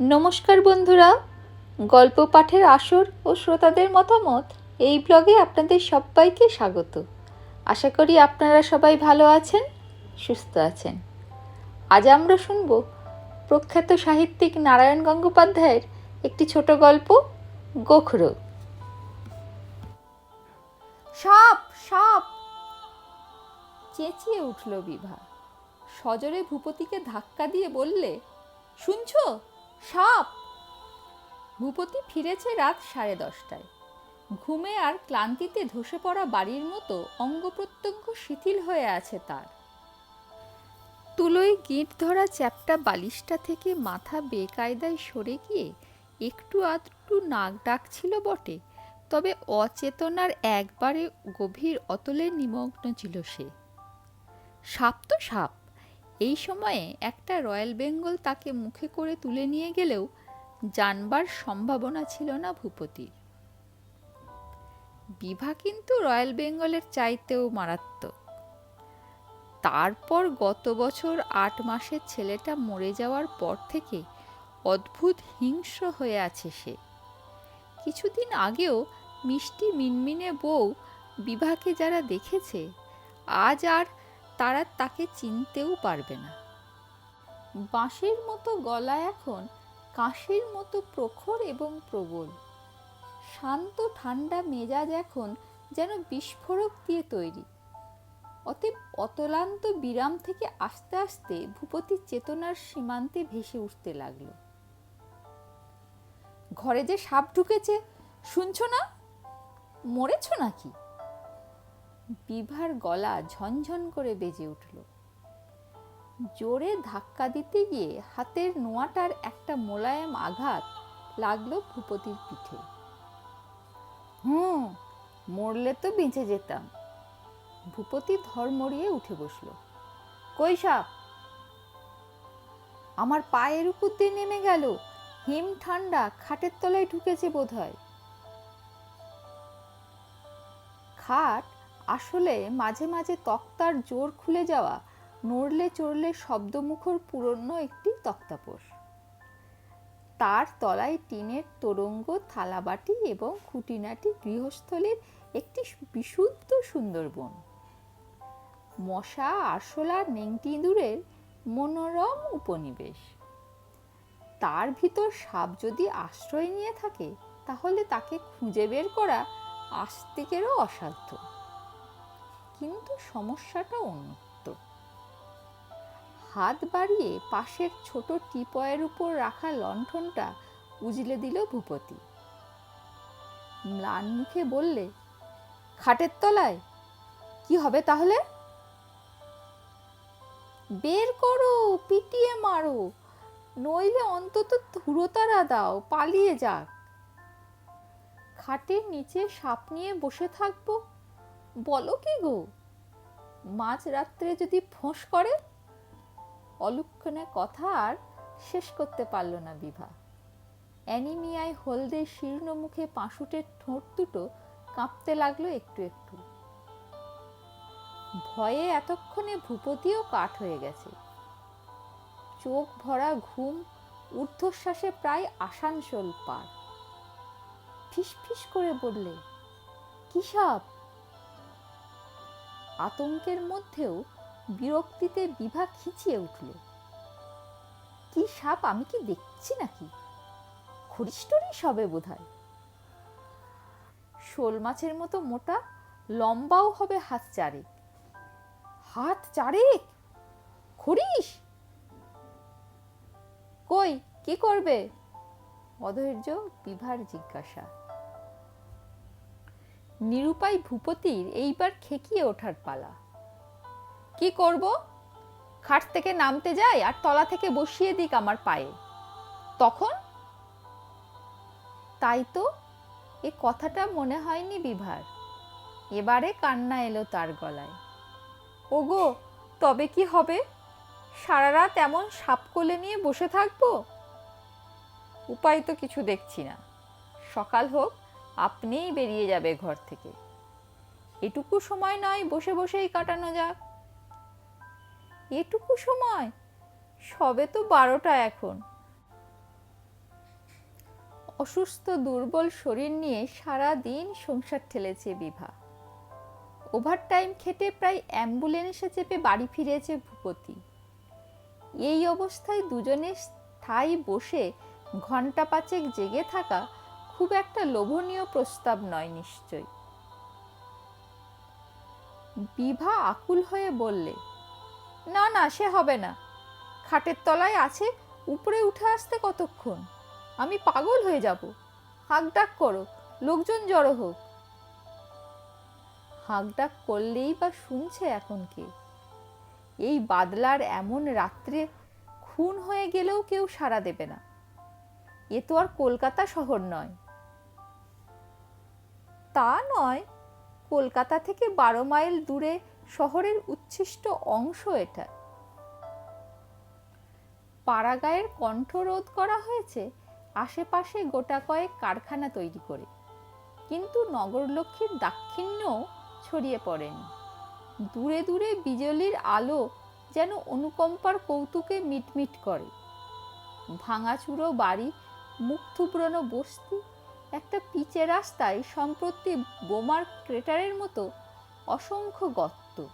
নমস্কার বন্ধুরা, গল্প পাঠের আসর ও শ্রোতাদের মতামত এই ব্লগে আপনাদের সবাইকে স্বাগত। আশা করি আপনারা সবাই ভালো আছেন, সুস্থ আছেন। আজ আমরা শুনব প্রখ্যাত সাহিত্যিক নারায়ণ গঙ্গোপাধ্যায়ের একটি ছোট গল্প, গোখরো। সাপ সাপ! চেঁচিয়ে উঠল বিভা। সজরে ভূপতিকে ধাক্কা দিয়ে বললে, শুনছো? সাপ ভূপতি ফিরেছে রাত সাড়ে দশটায়। ঘুমে আর ক্লান্তিতে ধসে পড়া বাড়ির মতো অঙ্গ প্রত্যঙ্গ শিথিল হয়ে আছে তার। তুলোয় গিঁট ধরা চ্যাপটা বালিশটা থেকে মাথা বেকায়দায় সরে গিয়ে একটু আধটু নাক ডাকছিল বটে, তবে অচেতনার একবারে গভীর অতলে নিমগ্ন ছিল সে। সাপ তো সাপ এই সময়ে একটা রয়্যাল বেঙ্গল তাকে মুখে করে তুলে নিয়ে গেলেও জানবার সম্ভাবনা ছিল না ভূপতির। বিভা কিন্তু রয়্যাল বেঙ্গলের চাইতেও মারাত্মক। তারপর গত বছর আট মাসের ছেলেটা মরে যাওয়ার পর থেকে অদ্ভুত হিংস্র হয়ে আছে সে। কিছুদিন আগেও মিষ্টি মিনমিনে বউ বিভাকে যারা দেখেছে, আজ আর তারা তাকে চিনতেও পারবে না। বাঁশের মতো গলা এখন কাশির মতো প্রখর এবং প্রবল। শান্ত ঠান্ডা মেজাজ এখন যেন বিস্ফোরক দিয়ে তৈরি। অতএব অতলান্ত বিরাম থেকে আস্তে আস্তে ভূপতির চেতনার সীমান্তে ভেসে উঠতে লাগল। ঘরে যে সাপ ঢুকেছে, শুনছো না? মরেছ নাকি? বিভার গলা ঝনঝন করে বেজে উঠল। জোরে ধাক্কা দিতে গিয়ে হাতের নোয়াটার একটা মোলায়েম আঘাত লাগল ভূপতির পিঠে। হুম, মরলে তো বেঁচে যেতাম। ভূপতি ধর্মড়িয়ে উঠে বসল। কই সাপ? আমার পায়ের উপর দিয়ে নেমে গেল। হিম ঠান্ডা খাটের তলায় ঢুকেছে বোধহয়। খাট আসলে মাঝে মাঝে তক্তার জোর খুলে যাওয়া, নড়লে চড়লে শব্দমুখর পুরনো একটি তক্তাপোষ। তার তলায় টিনের তোরঙ্গ, থালাবাটি এবং খুঁটিনাটি গৃহস্থলীর একটি বিশুদ্ধ সুন্দরবন। মশা আরশোলার নেংটি ইঁদুরের মনোরম উপনিবেশ। তার ভিতর সাপ যদি আশ্রয় নিয়ে থাকে, তাহলে তাকে খুঁজে বের করা আস্তিকেরও অসাধ্য। কিন্তু সমস্যাটা অন্যত্র। হাত বাড়িয়ে পাশের ছোট টিপয়ের উপর রাখা লণ্ঠনটা উজলে দিল ভূপতি। ম্লান মুখে বললে, খাটের তলায়, কি হবে তাহলে? বের করো, পিটিয়ে মারো, নইলে অন্তত ধুরোতারা দাও, পালিয়ে যাক। খাটের নিচে সাপ নিয়ে বসে থাকব। বলো কি গো? মাঝ রাত্রে যদি ফোঁস করে, অলক্ষণে কথা আর শেষ করতে পারল না বিভা। অ্যানিমিয়ায় হলদে শীর্ণ মুখে পাঁশুটের ঠোঁট দুটো কাঁপতে লাগল একটু একটু। ভয়ে এতক্ষণে ভূপতিও কাঠ হয়ে গেছে। চোখ ভরা ঘুম ঊর্ধ্বশ্বাসে প্রায় আসানসোল পার। ফিস ফিস করে বললে, কি সাপ? আতঙ্কের মধ্যেও বিরক্তিতে বিভা খিচিয়ে উঠল। কি সাপ? আমি কি দেখছি নাকি? খরিষ্টরই সবে বোধ হয় শোল মাছের মতো মোটা, লম্বাও হবে হাত চারেক। হাত চারেক? খরিস কই, কি করবে? অধৈর্য বিভার জিজ্ঞাসা। নিরুপায় ভূপতির এইবার খেকিয়ে ওঠার পালা। কি করব? খাট থেকে নামতে যাই আর তলা থেকে বসিয়ে দিক আমার পায়ে। তখন? তাই তো, এ কথাটা মনে হয়নি বিভার। এবারে কান্না এলো তার গলায়। ওগো, তবে কি হবে? সারা রাত এমন সাপ কোলে নিয়ে বসে থাকব? উপায় তো কিছু দেখছি না। সকাল হোক আপনিই বেরিয়ে যাবে ঘর থেকে। এটুকু সময় নয়, বসে বসেই কাটানো যাক। এটুকু সময়? সবে তো বারোটা এখন। অসুস্থ, দুর্বল শরীর নিয়ে সারা দিন সংসার ঠেলেছে বিভা। ওভারটাইম খেটে প্রায় অ্যাম্বুলেন্সে চেপে বাড়ি ফিরেছে ভূপতি। এই অবস্থায় দুজনে স্থায়ী বসে ঘণ্টা পাঁচেক জেগে থাকা খুব একটা লোভনীয় প্রস্তাব নয় নিশ্চয় বিভা আকুল হয়ে বললে, না না, সে হবে না। খাটের তলায় আছে, উপরে উঠে আসতে কতক্ষণ? আমি পাগল হয়ে যাব। হাঁক ডাক করো, লোকজন জড়ো হোক। হাঁক ডাক করলেই বা শুনছে এখন কে? এই বাদলার এমন রাত্রে খুন হয়ে গেলেও কেউ সাড়া দেবে না। এ তো আর কলকাতা শহর নয়। তা নয়, কলকাতা থেকে বারো মাইল দূরে শহরের উচ্ছিষ্ট অংশ এটা। পাড়াগাঁয়ের কণ্ঠ রোধ করা হয়েছে আশেপাশে গোটা কয়েক কারখানা তৈরি করে। কিন্তু নগরলক্ষ্মীর দাক্ষিণ্য ছড়িয়ে পড়েনি। দূরে দূরে বিজলির আলো যেন অনুকম্পার কৌতুকে মিটমিট করে। ভাঙাচুরো বাড়ি, মুখ থুবড়ানো বস্তি একটা পিচে রাস্তায় সম্প্রতি বোমার ক্রেটারের মতো অসংখ্য গর্ত।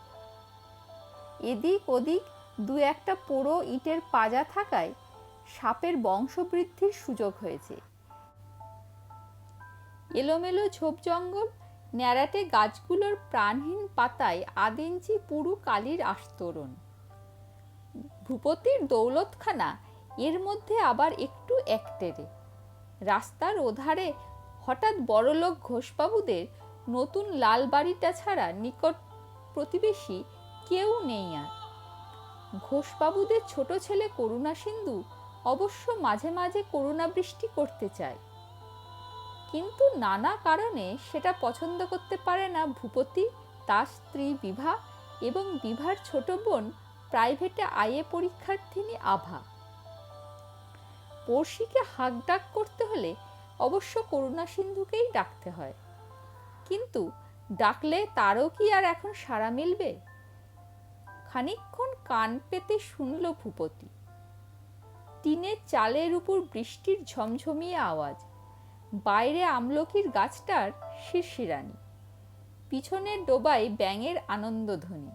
এদিক ওদিক দু একটা পোড়ো ইটের পাজা থাকায় সাপের বংশবৃদ্ধির সুযোগ হয়েছে। এলোমেলো ঝোপ জঙ্গল, ন্যাড়াটে গাছগুলোর প্রাণহীন পাতায় আদিঞ্চি পুরু কালির আস্তরণ। ভূপতির দৌলতখানা এর মধ্যে আবার একটু একটেরে। রাস্তার ওধারে হঠাৎ বড়লোক ঘোষবাবুদের নতুন লাল বাড়িটা ছাড়া নিকট প্রতিবেশী কেউ নেই আর। ঘোষবাবুদের ছোট ছেলে করুণা সিন্ধু অবশ্য মাঝে মাঝে করুণা বৃষ্টি করতে চায়। কিন্তু নানা কারণে সেটা পছন্দ করতে পারে না ভূপতি, তার স্ত্রী বিভা এবং বিভার ছোট বোন প্রাইভেটে আইএ পরীক্ষার্থিনী আভা। পড়শিকে হাক ডাক করতে হলে অবশ্য করুণা সিন্ধুকেই ডাকতে হয়। কিন্তু ডাকলে তারও কি আর এখন সাড়া মিলবে? খানিকক্ষণ কান পেতে শুনল ভূপতি। টিনের চালের উপর বৃষ্টির ঝমঝমিয়ে আওয়াজ, বাইরে আমলকির গাছটার শিরশিরানি, পিছনের ডোবায় ব্যাঙের আনন্দধ্বনি।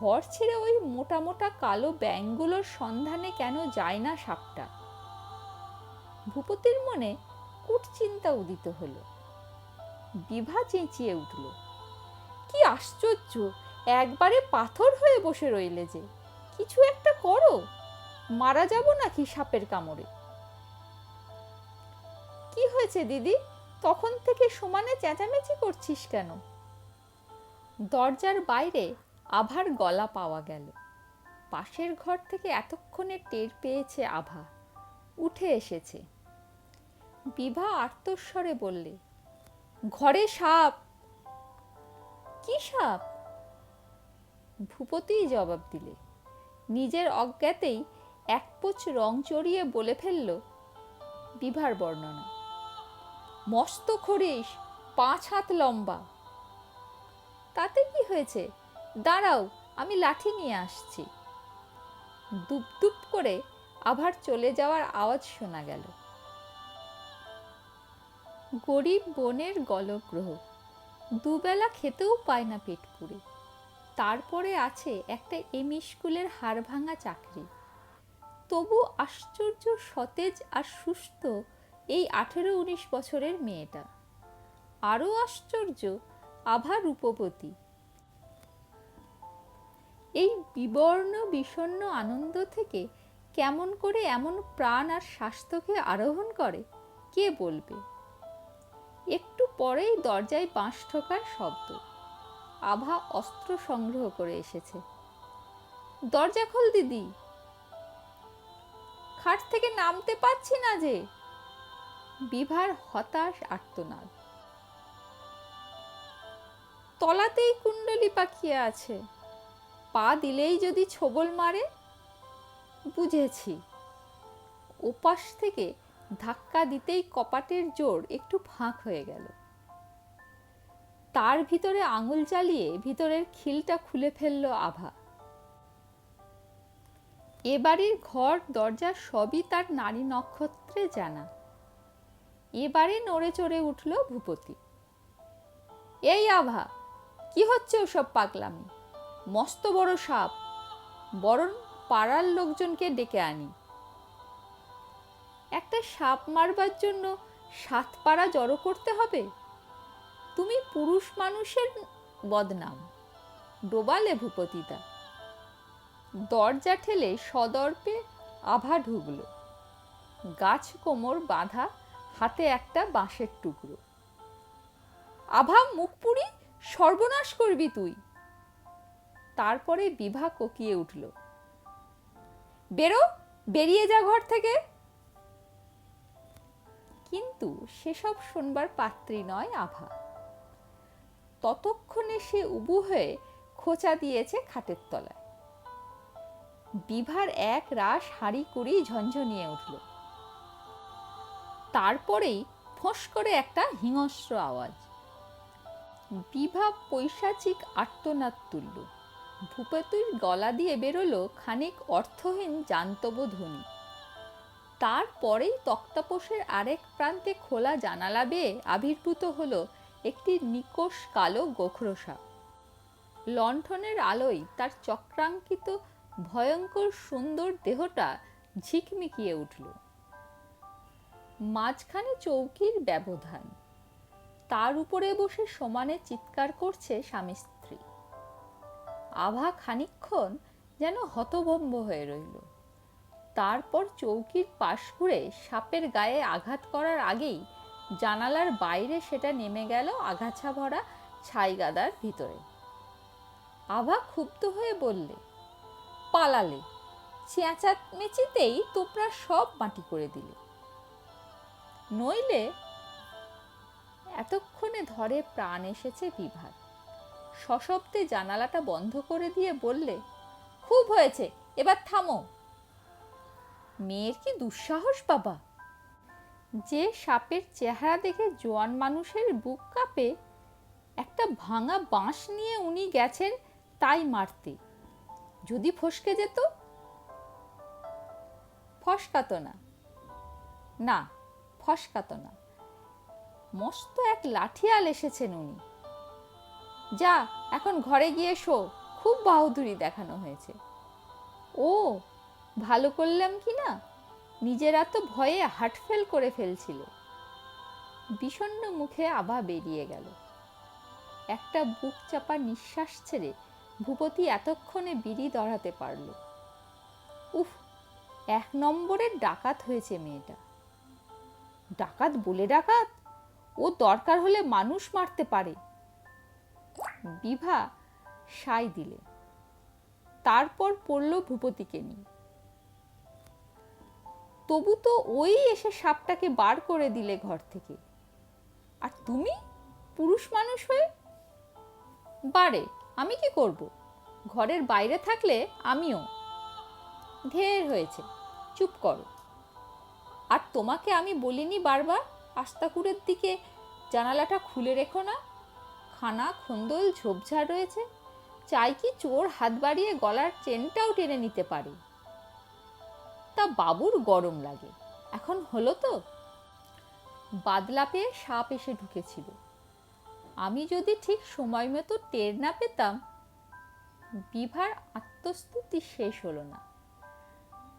ঘর ছেড়ে ওই মোটা মোটা কালো ব্যাঙগুলোর সন্ধানে কেন যায় না সাপটা? ভূপতির মনে কুটচিন্তা উদিত হলো। বিভা চেঁচিয়ে উঠল, কি আশ্চর্য! একবারে পাথর হয়ে বসে রইলে যে, কিছু একটা করো, মারা যাব নাকি সাপের কামড়ে? কি হয়েছে দিদি? তখন থেকে সমানে চেঁচামেচি করছিস কেন? দরজার বাইরে আভার গলা পাওয়া গেল। পাশের ঘর থেকে এতক্ষণে টের পেয়েছে আভা। উঠে এসেছে। বিভা আর্তস্বরে বললে, ঘরে সাপ! কি সাপ? ভূপতিই জবাব দিলে, নিজের অজ্ঞাতেই এক পোচ রং চড়িয়ে বলে ফেলল বিভার বর্ণনা। মস্ত খরিস পাঁচ হাত লম্বা। তাতে কি হয়েছে? দাঁড়াও, আমি লাঠি নিয়ে আসছি। দুপ দুপ করে আবার চলে যাওয়ার আওয়াজ শোনা গেল। গরিব বনের গলগ্রহ, দুবেলা খেতেও পায় না পেট পুড়ে তারপরে আছে একটা এম স্কুলের হাড় ভাঙা চাকরি। তবু আশ্চর্য, সতেজ আর সুস্থ এই আঠেরো উনিশ বছরের মেয়েটা। আরও আশ্চর্য আভা রূপবতী। এই বিবর্ণ, বিষণ্ণ আনন্দ থেকে কেমন করে এমন প্রাণ আর স্বাস্থ্যকে আরোহণ করে, কে বলবে? একটু পরেই দরজায় বাঁশ ঠোকার শব্দ। আভা অস্ত্র সংগ্রহ করে এসেছে। দরজা খোল, দিদি। খাট থেকে নামতে পারছি না যে। বিভার হতাশ আর্তনাদ। তলাতেই কুণ্ডলি পাকিয়ে আছে। পা দিলেই যদি ছোবল মারে? বুঝেছি। ওপাশ থেকে ধাক্কা দিতেই কপাটের জোর একটু ফাঁক হয়ে গেল। তার ভিতরে আঙুল চালিয়ে ভিতরের খিলটা খুলে ফেলল আভা। এ বাড়ির ঘর, দরজা সবই তার নারী নক্ষত্রে জানা। এবারে নড়ে চড়ে উঠল ভূপতি। এই আভা, কি হচ্ছে ওসব পাগলামি? মস্ত বড় সাপ। বরং পাড়ার লোকজনকে ডেকে আনি। একটা সাপ মারবার জন্য সাত পাড়া জড়ো করতে হবে? তুমি পুরুষ মানুষের বদনাম, ডোবালে ভূপতিতা দরজা ঠেলে সদর্পে আভা ঢুকলো। গাছ কোমর বাঁধা হাতে একটা বাঁশের টুকরো। আভা, মুখ পুরি সর্বনাশ করবি তুই। তারপরে বিভা কোকিয়ে উঠল। বেরো, বেরিয়ে যা ঘর থেকে। কিন্তু সেসব শোনবার পাত্রী নয় আভা। ততক্ষণে সে উবু হয়ে খোঁচা দিয়েছে খাটের তলায়। বিভার এক রাস হাঁড়ি করেই ঝঞ্ঝনিয়ে উঠল। তারপরেই ফোঁস করে একটা হিংস্র আওয়াজ। বিভা পৈশাচিক আর্তনাদ তুলল। ভূপতির গলা দিয়ে বেরোলো খানিক অর্থহীন জান্তব ধ্বনি। তারপরেই তক্তাপোষের আরেক প্রান্তে খোলা জানালা বেয়ে আবির্ভূত হলো একটি নিকোষ কালো গোখরোসা। লণ্ঠনের আলোয় তার চক্রাঙ্কিত, ভয়ঙ্কর, সুন্দর দেহটা ঝিকমিকিয়ে উঠল। মাঝখানে চৌকির ব্যবধান। তার উপরে বসে সমানে চিৎকার করছে স্বামী আভা খানিক্ষণ যেন হতভম্ব হয়ে রইল। তারপর চৌকির পাশ ঘুরে সাপের গায়ে আঘাত করার আগেই জানালার বাইরে সেটা নেমে গেল আগাছা ভরা ছাই গাদার ভিতরে। আভা ক্ষুব্ধ হয়ে বললে, পালালে, চেঁচামেচিতেই তোমরা সব মাটি করে দিলে। নইলে এতক্ষণে ধরে প্রাণ এসেছে বিভার। সশব্দে জানালাটা বন্ধ করে দিয়ে বললে, খুব হয়েছে, এবার থামো। মেয়ের কি দুঃসাহস বাবা? যে সাপের চেহারা দেখে জোয়ান মানুষের বুক কাঁপে, একটা ভাঙা বাঁশ নিয়ে উনি গেছেন তাই মারতে। যদি ফসকে যেত? ফসকাতো না। না, ফসকাতো না। মস্ত এক লাঠিয়াল এসেছেন উনি। যা, এখন ঘরে গিয়ে শো। খুব বাহুদুরি দেখানো হয়েছে। ও, ভালো করলাম কি না? নিজেরা তো ভয়ে হার্টফেল করে ফেলছিল। বিষণ্ণ মুখে আভা বেরিয়ে গেল। একটা বুক চাপা নিঃশ্বাস ছেড়ে ভূপতি এতক্ষণে বিড়ি দড়াতে পারল। উফ, এক নম্বরের ডাকাত হয়েছে মেয়েটা। ডাকাত বলে ডাকাত? ও দরকার হলে মানুষ মারতে পারে। বিভা সাই দিলে। তারপর পড়ল ভূপতিকে নিয়ে। তবু তো ওই এসে সাপটাকে বার করে দিলে ঘর থেকে। আর তুমি পুরুষ মানুষ হয়ে? বারে, আমি কি করব? ঘরের বাইরে থাকলে আমিও। ঢের হয়েছে, চুপ করো। আর তোমাকে আমি বলিনি বারবার? আস্তাকুরের দিকে জানালাটা খুলে রেখো না। খানা, খন্দল, ঝোপঝাড় রয়েছে। চাই কি চোর হাত বাড়িয়ে গলার চেনটাও টেনে নিতে পারে। তা বাবুর গরম লাগে। এখন হলো তো। বাদলা পেয়ে সাপ এসে ঢুকেছিল। আমি যদি ঠিক সময় মতো টের না পেতাম, বিভার আত্মস্তুতি শেষ হলো না।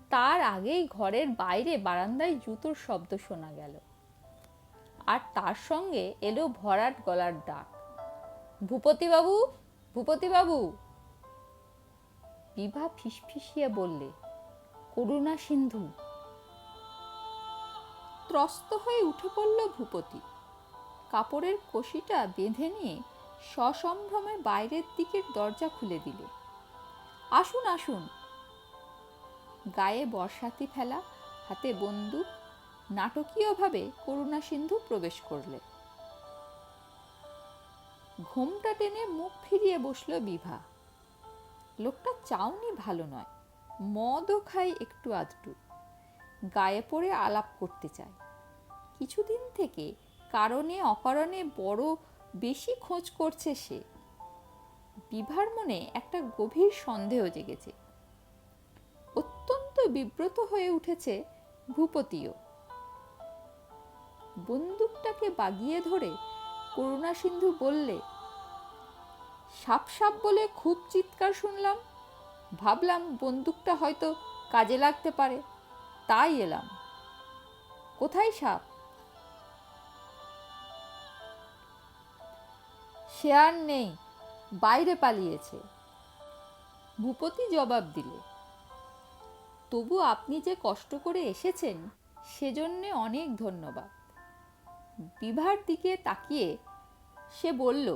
তার আগেই ঘরের বাইরে বারান্দায় জুতোর শব্দ শোনা গেল। আর তার সঙ্গে এলো ভরাট গলার ডাক ভূপতিবাবু ভূপতিবাবু। বিভা ফিসফিসিয়ে বললে, করুণা সিন্ধু। ত্রস্ত হয়ে উঠে পড়ল ভূপতি। কাপড়ের কষিটা বেঁধে নিয়ে সসম্ভ্রমে বাইরের দিকের দরজা খুলে দিলে। আসুন আসুন। গায়ে বর্ষাতি ফেলা, হাতে বন্দুক, নাটকীয়ভাবে করুণা সিন্ধু প্রবেশ করলে। ঘোমটা টেনে মুখ ফিরিয়ে বসল বিভা। লোকটা চাউনি ভালো নয়, মদও খায় একটু আধটু। গায়ে পড়ে আলাপ করতে চায়। কিছুদিন থেকে কারণে অকারণে বড় বেশি খোঁজ করছে সে। বিভার মনে একটা গভীর সন্দেহ জেগেছে। অত্যন্ত বিব্রত হয়ে উঠেছে ভূপতিও। বন্দুকটাকে বাগিয়ে ধরে করুণা সিন্ধু বললে সাপ সাপ বলে খুব চিৎকার শুনলাম। ভাবলাম বন্দুকটা হয়তো কাজে লাগতে পারে, তাই এলাম। কোথায় সাপ? সে আর নেই, বাইরে পালিয়েছে। ভূপতি জবাব দিলে, তবু আপনি যে কষ্ট করে এসেছেন, সেজন্যে অনেক ধন্যবাদ। বিভার দিকে তাকিয়ে সে বলল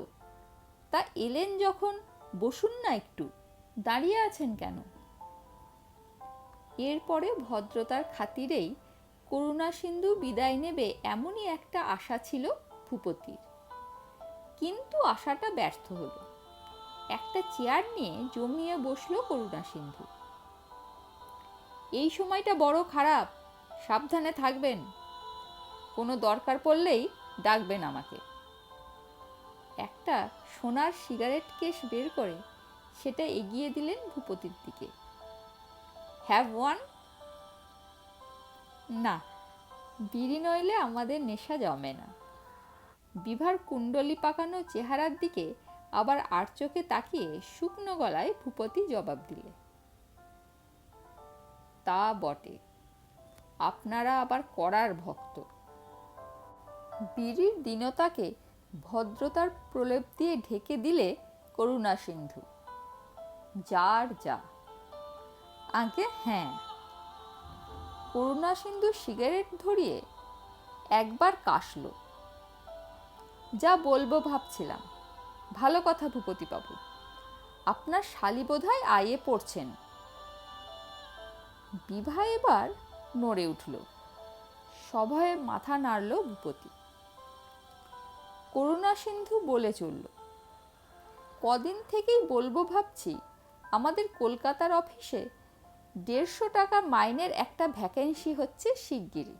তা এলেন যখন, বসুন না একটু। দাঁড়িয়ে আছেন কেন? এরপরে ভদ্রতার খাতিরেই করুণা সিন্ধু বিদায় নেবে এমনই একটা আশা ছিল ভূপতির। কিন্তু আশাটা ব্যর্থ হলো। একটা চেয়ার নিয়ে জমিয়ে বসল করুণা সিন্ধু। এই সময়টা বড় খারাপ, সাবধানে থাকবেন। কোনো দরকার পড়লেই ডাকবেন আমাকে। একটা সোনার সিগারেট কেস বের করে সেটা এগিয়ে দিলেন ভূপতির দিকে। Have one? না, বিড়ি নইলে আমাদের নেশা জমে না। বিভার কুণ্ডলি পাকানো চেহারার দিকে আবার আর চোখে তাকিয়ে শুকনো গলায় ভূপতি জবাব দিলে, তা বটে, আপনারা আবার করার ভক্ত। বিড়ির দীনতাকে ভদ্রতার প্রলেপ দিয়ে ঢেকে দিলে করুণা সিন্ধু। যার যা। আগে হ্যাঁ। করুণা সিন্ধু সিগারেট ধরিয়ে একবার কাশলো। যা বলব ভাবছিলাম। ভালো কথা ভূপতিবাবু। আপনার শালি বোধহয় আয়ে পড়ছেন। বিভা এবার নড়ে উঠল। সভায় মাথা নাড়ল ভূপতি। করুণা সিন্ধু বলে চলল। কদিন থেকেই বলব ভাবছি, আমাদের কলকাতার অফিসে দেড়শো টাকা মাইনের একটা ভ্যাকেন্সি হচ্ছে শিগগিরই।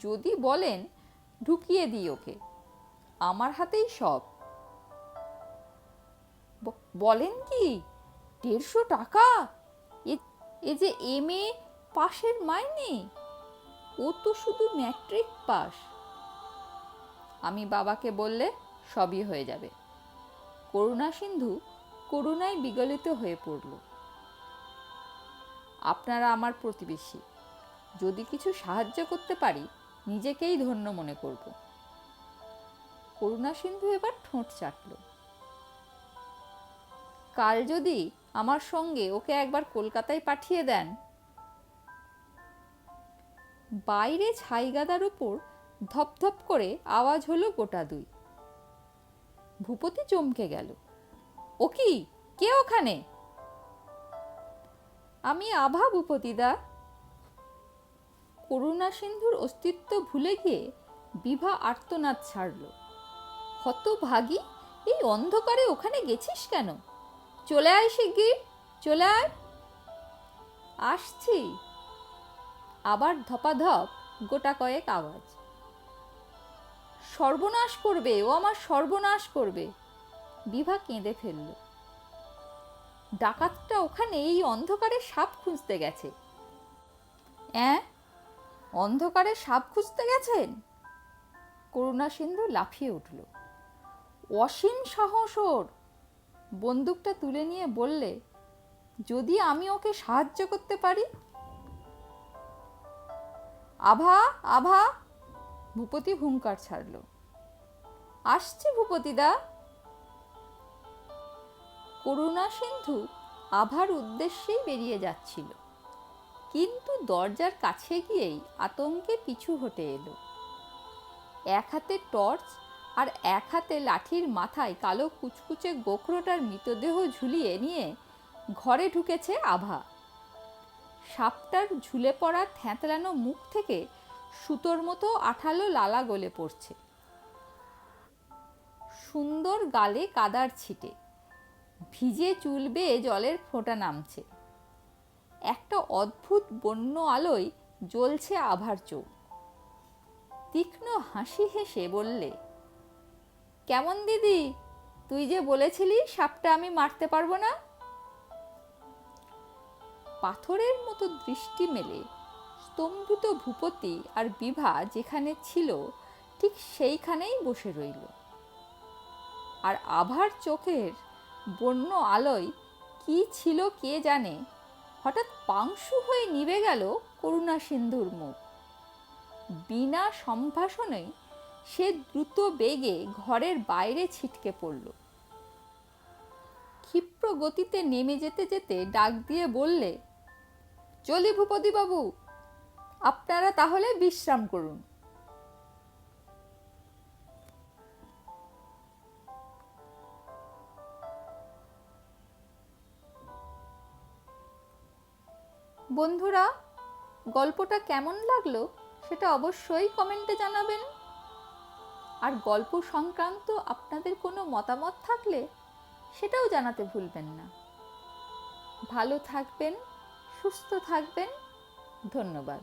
যদি বলেন, ঢুকিয়ে দিই ওকে। আমার হাতেই সব। বলেন কি? দেড়শো টাকা? এ- যে এম এ পাশের মাইনে? ও তো শুধু ম্যাট্রিক পাস। আমি বাবাকে বললে সবই হয়ে যাবে। করুণা সিন্ধু করুণায় বিগলিত হয়ে পড়ল। আপনারা আমার প্রতিবেশী। যদি কিছু সাহায্য করতে পারি, নিজেকেই ধন্য মনে করব। করুণা সিন্ধু এবার ঠোঁট চাটল। কাল যদি আমার সঙ্গে ওকে একবার কলকাতায় পাঠিয়ে দেন। বাইরে ছাইগাদার উপর ধপধপ করে আওয়াজ হলো গোটা দুই। ভূপতি চমকে গেল। ও কি? কে ওখানে? আমি আভা ভূপতিদা করুণা সিন্ধুর অস্তিত্ব ভুলে গিয়ে বিভা আর্তনাদ ছাড়ল। হতভাগী, এই অন্ধকারে ওখানে গেছিস কেন? চলে আয় শিগগির, চলে আয়। আসছি। আবার ধপাধপ গোটা কয়েক আওয়াজ। সর্বনাশ করবে, ও আমার সর্বনাশ করবে। বিভা কেঁদে ফেলল। ডাকাতটা ওখানে এই অন্ধকারে সাপ খুঁজতে গেছে। অ্যাঁ? অন্ধকারে সাপ খুঁজতে গেছেন? করুণা সিন্ধু লাফিয়ে উঠল। অসীম সাহস ওর। বন্দুকটা তুলে নিয়ে বললে, যদি আমি ওকে সাহায্য করতে পারি? আভা আভা ভূপতি হুঙ্কার ছাড়ল। আসছি ভূপতিদা। করুণা সিন্ধু আভার উদ্দেশ্যেই বেরিয়ে যাচ্ছিল। কিন্তু দরজার কাছে গিয়েই আতঙ্কে পিছু হটে এলো। এক হাতে টর্চ আর এক হাতে লাঠির মাথায় কালো কুচকুচে গোখরোটার মৃতদেহ ঝুলিয়ে নিয়ে ঘরে ঢুকেছে আভা। সাপটার ঝুলে পড়া থ্যাঁতলানো মুখ থেকে সুতোর মতো আঠালো লালা গলে পড়ছে। সুন্দর গালে কাদার ছিটে, ভিজে চুল বেয়ে জলের ফোঁটা নামছে। একটা অদ্ভুত বন্য আলোয় জ্বলছে আভার চোখ। তীক্ষ্ণ হাসি হেসে বললে, কেমন দিদি? তুই যে বলেছিলি সাপটা আমি মারতে পারব না? স্তম্ভিত ভূপতি আর বিভা যেখানে ছিল, ঠিক সেইখানেই বসে রইল। আর আভার চোখের বন্য আলোয় কি ছিল কে জানে, হঠাৎ পাংশু হয়ে নিভে গেল করুণা সিন্ধুর মুখ। বিনা সম্ভাষণে সে দ্রুত বেগে ঘরের বাইরে ছিটকে পড়ল। ক্ষিপ্র গতিতে নেমে যেতে যেতে ডাক দিয়ে বললে, চলি ভূপতিবাবু আপনারা তাহলে বিশ্রাম করুন। বন্ধুরা, গল্পটা কেমন লাগল সেটা অবশ্যই কমেন্টে জানাবেন। আর গল্প সংক্রান্ত আপনাদের কোনো মতামত থাকলে সেটাও জানাতে ভুলবেন না। ভালো থাকবেন, সুস্থ থাকবেন। ধন্যবাদ।